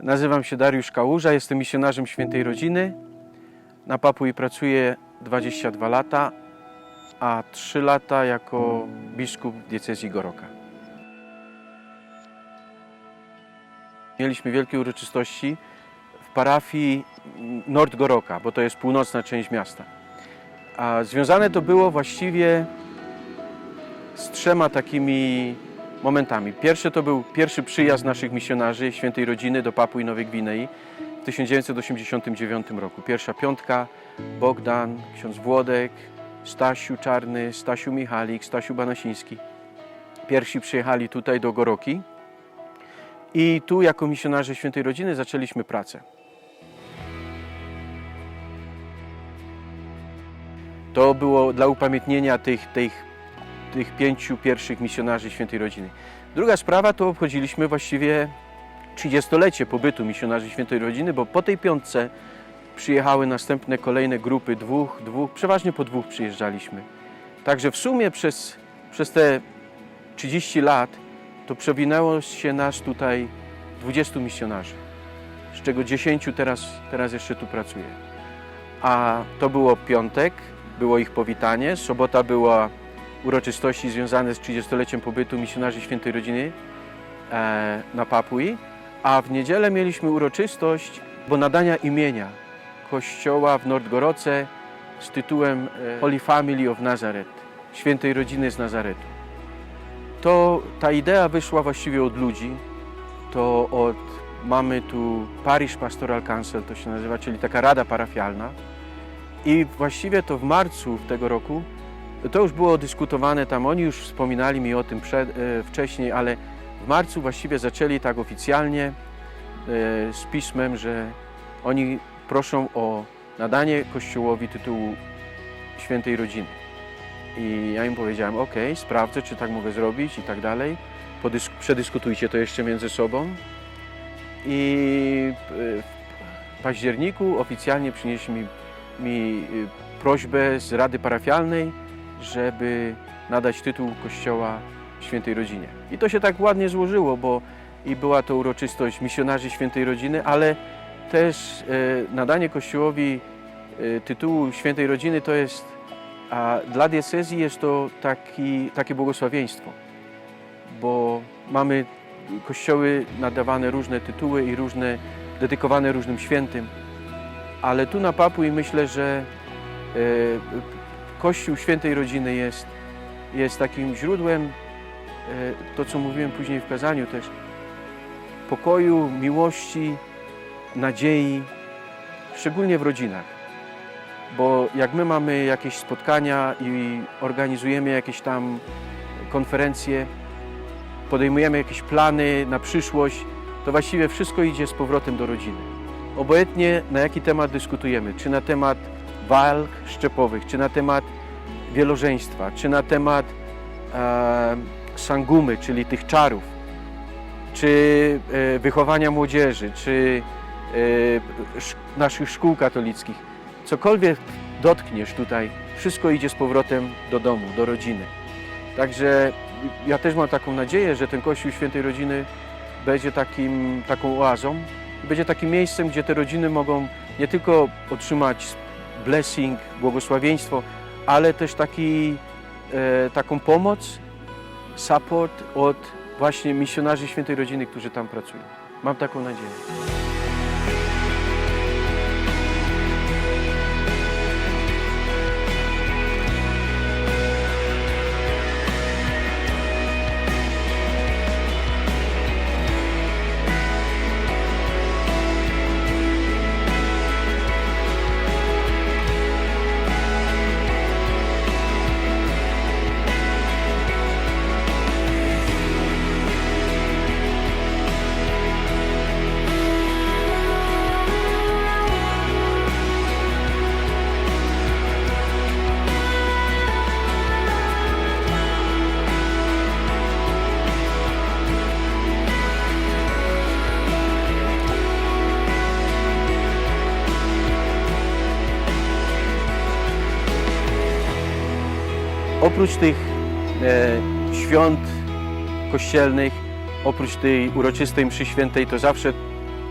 Nazywam się Dariusz Kałuża, jestem misjonarzem Świętej Rodziny. Na Papui pracuję 22 lata, a 3 lata jako biskup diecezji Goroka. Mieliśmy wielkie uroczystości w parafii Nord Goroka, bo to jest północna część miasta. A związane to było właściwie z trzema takimi momentami. Pierwszy to był pierwszy przyjazd naszych misjonarzy Świętej Rodziny do Papui Nowej Gwinei w 1989 roku. Pierwsza piątka, Bogdan, ksiądz Włodek, Stasiu Czarny, Stasiu Michalik, Stasiu Banasiński. Pierwsi przyjechali tutaj do Goroki i tu jako misjonarze Świętej Rodziny zaczęliśmy pracę. To było dla upamiętnienia tych, tych, tych pięciu pierwszych misjonarzy Świętej Rodziny. Druga sprawa to obchodziliśmy właściwie 30-lecie pobytu misjonarzy Świętej Rodziny, bo po tej piątce przyjechały następne kolejne grupy, dwóch, dwóch, przeważnie po dwóch przyjeżdżaliśmy. Także w sumie przez, przez te 30 lat to przewinęło się nas tutaj 20 misjonarzy, z czego 10 teraz, teraz jeszcze tu pracuje. A to było piątek, było ich powitanie, sobota była uroczystości związane z 30-leciem pobytu misjonarzy Świętej Rodziny e, na Papui, a w niedzielę mieliśmy uroczystość bo nadania imienia kościoła w Nordgoroce z tytułem e, Holy Family of Nazareth, Świętej Rodziny z Nazaretu. To ta idea wyszła właściwie od ludzi, to od mamy tu Parish Pastoral Council, to się nazywa, czyli taka rada parafialna. I właściwie to w marcu tego roku to już było dyskutowane tam, oni już wspominali mi o tym przed, e, wcześniej, ale w marcu właściwie zaczęli tak oficjalnie e, z pismem, że oni proszą o nadanie Kościołowi tytułu Świętej Rodziny. I ja im powiedziałem, ok, sprawdzę, czy tak mogę zrobić i tak dalej. Podysk- przedyskutujcie to jeszcze między sobą. I e, w październiku oficjalnie przynieśli mi, mi prośbę z Rady Parafialnej, żeby nadać tytuł Kościoła Świętej Rodzinie. I to się tak ładnie złożyło, bo i była to uroczystość misjonarzy Świętej Rodziny, ale też e, nadanie Kościołowi e, tytułu Świętej Rodziny to jest, a dla diecezji jest to taki, takie błogosławieństwo, bo mamy kościoły nadawane różne tytuły i różne, dedykowane różnym świętym, ale tu na Papui myślę, że e, Kościół Świętej Rodziny jest, jest takim źródłem, e, to co mówiłem później w kazaniu też, pokoju, miłości, nadziei, szczególnie w rodzinach. Bo jak my mamy jakieś spotkania i organizujemy jakieś tam konferencje, podejmujemy jakieś plany na przyszłość, to właściwie wszystko idzie z powrotem do rodziny. Obojętnie na jaki temat dyskutujemy, czy na temat walk szczepowych, czy na temat wielożeństwa, czy na temat e, sangumy, czyli tych czarów, czy e, wychowania młodzieży, czy e, sz, naszych szkół katolickich. Cokolwiek dotkniesz tutaj, wszystko idzie z powrotem do domu, do rodziny. Także ja też mam taką nadzieję, że ten Kościół Świętej Rodziny będzie takim, taką oazą, będzie takim miejscem, gdzie te rodziny mogą nie tylko otrzymać blessing, błogosławieństwo, ale też taki, e, taką pomoc, support od właśnie misjonarzy Świętej Rodziny, którzy tam pracują. Mam taką nadzieję. Oprócz tych e, świąt kościelnych, oprócz tej uroczystej mszy świętej, to zawsze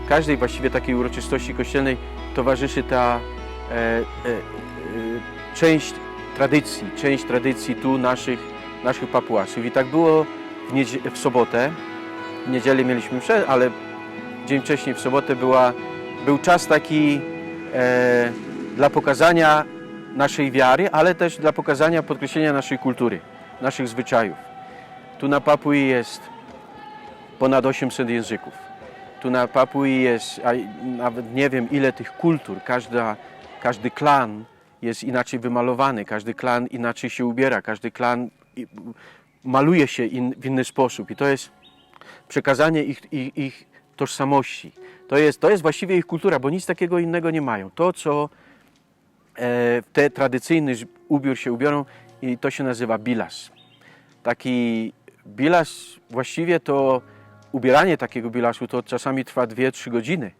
każdej właściwie takiej uroczystości kościelnej towarzyszy ta e, e, e, część tradycji, część tradycji tu naszych, naszych papuasów. I tak było w, w sobotę. W niedzielę mieliśmy mszę, ale dzień wcześniej w sobotę była, był czas taki e, dla pokazania naszej wiary, ale też dla pokazania, podkreślenia naszej kultury, naszych zwyczajów. Tu na Papui jest ponad 800 języków. Tu na Papui jest, nawet nie wiem ile tych kultur, Każda, każdy klan jest inaczej wymalowany, każdy klan inaczej się ubiera, każdy klan maluje się in, w inny sposób i to jest przekazanie ich, ich, ich tożsamości. To jest, to jest właściwie ich kultura, bo nic takiego innego nie mają. To, co te tradycyjny ubiór się ubiorą i to się nazywa bilas. Taki bilas właściwie to ubieranie takiego bilasu to czasami trwa 2-3 godziny,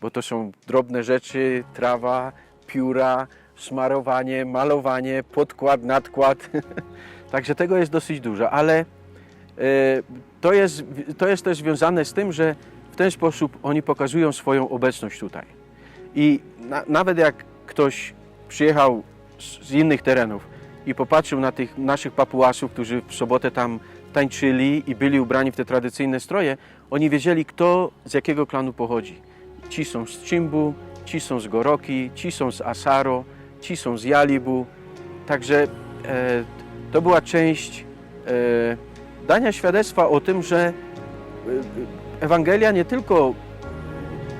bo to są drobne rzeczy, trawa, pióra, smarowanie, malowanie, podkład, nadkład. Także tego jest dosyć dużo, ale e, to jest, to jest też związane z tym, że w ten sposób oni pokazują swoją obecność tutaj. I na, nawet jak ktoś przyjechał z, innych terenów i popatrzył na tych naszych papuasów, którzy w sobotę tam tańczyli i byli ubrani w te tradycyjne stroje, oni wiedzieli, kto z jakiego klanu pochodzi. Ci są z Chimbu, ci są z Goroki, ci są z Asaro, ci są z Jalibu. Także e, to była część e, dania świadectwa o tym, że e, Ewangelia nie tylko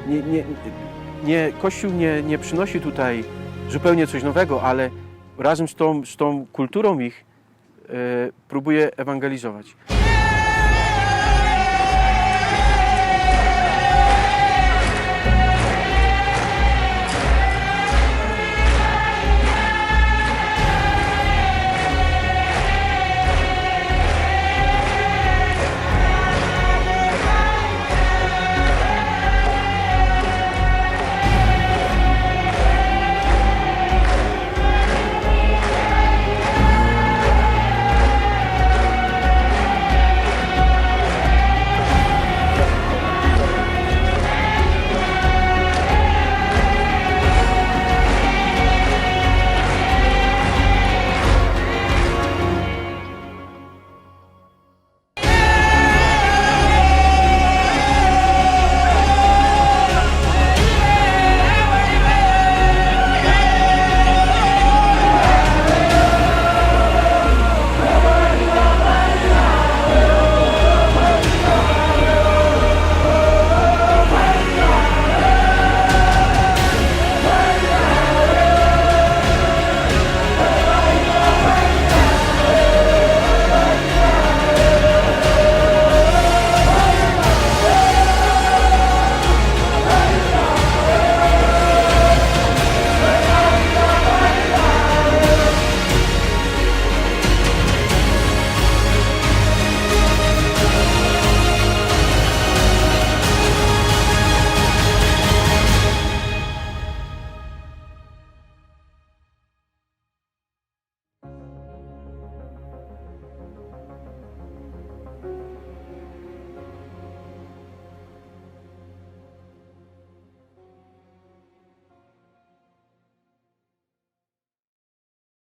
nie, nie, nie, Kościół nie, nie przynosi tutaj zupełnie coś nowego, ale razem z tą, z tą kulturą ich e, próbuje ewangelizować.